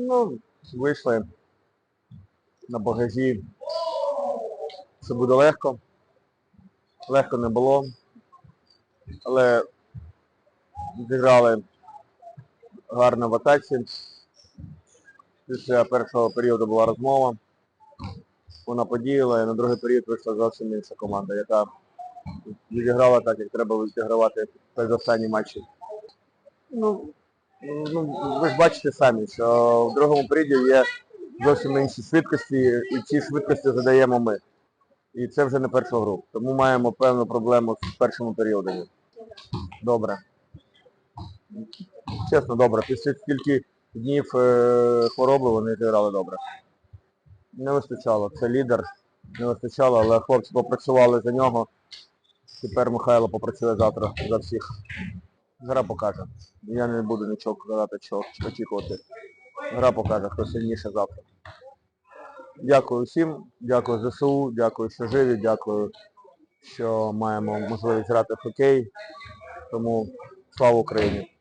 Ну, вийшли на багажі. Це буде легко. Легко не було. Але зіграли гарно в атаці. Після першого періоду була розмова. Вона подіяла, і на другий період вийшла зовсім інша команда, яка відіграла так, як треба відігравати перед останні матчі. Ну, ну, ви ж бачите самі, що в другому періоді є зовсім інші швидкості, і ці швидкості задаємо ми. І це вже не перша гру. Тому маємо певну проблему з першими періодами. Добре. Чесно, добре. Після стільки днів е, хвороби вони зіграли добре. Не вистачало. Це лідер. Не вистачало, але хлопці попрацювали за нього. Тепер Михайло попрацює завтра за всіх. Гра покаже. Я не буду нічого казати, що очікувати. Гра покаже, хто сильніше завтра. Дякую всім, дякую ЗСУ, дякую, що живі, дякую, що маємо можливість грати в хокей. Тому слава Україні!